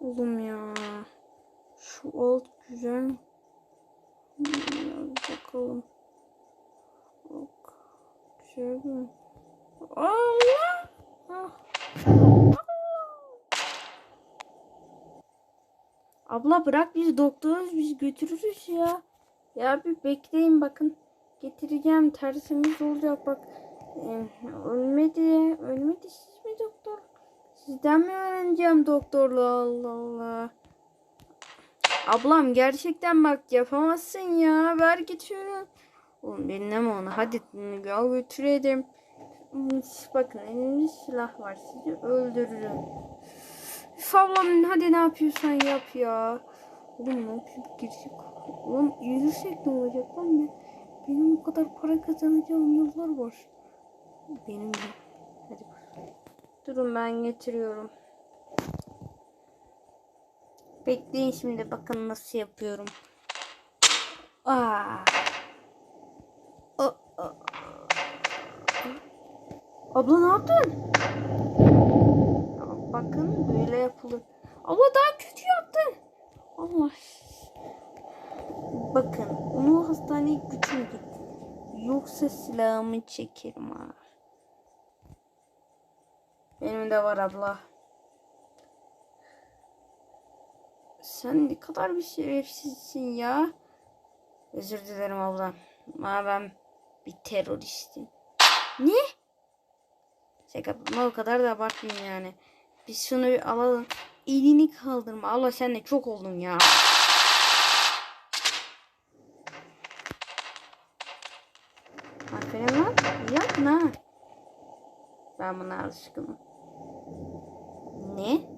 Oğlum ya. Şu alt güzel. Hmm, Bakalım. Bak. Güzel mi? Allah! Ah. Abla bırak biz doktoruz biz götürürüz ya. Ya bir bekleyin bakın. Getireceğim tersimiz olacak bak. Ee, ölmedi. Ölmedi? Sizden mi öğreneceğim doktorluğu Allah Allah. Ablam gerçekten bak yapamazsın ya. Ver getiriyorum. Oğlum dinleme onu. Hadi gel götürelim. Bakın elimde silah var. Sizi öldürürüm. Üf ablam hadi ne yapıyorsan yap ya. Oğlum ne yapayım girecek. Oğlum yürürsek ne olacak lan ben? Benim bu kadar para kazanacağım yıllar var. Benim de. Hadi bakalım. Durun ben getiriyorum. Bekleyin şimdi bakın nasıl yapıyorum. Aa. Aa, aa. Abla ne yaptın? Ya Bakın böyle yapılır. Abla daha kötü yaptın. Allah. Bakın onu hastaneye götürdük. Yoksa silahımı çekerim ha. Benim de var abla. Sen ne kadar bir şerefsizsin ya. Özür dilerim abla. Ama ben bir teröristim. Ne? Şaka yapma o kadar da abartmayın yani. Biz şunu bir alalım. Elini kaldırma. Allah sen de çok oldun ya. Aferin lan. Yapma. Ben buna alışkınım. ね。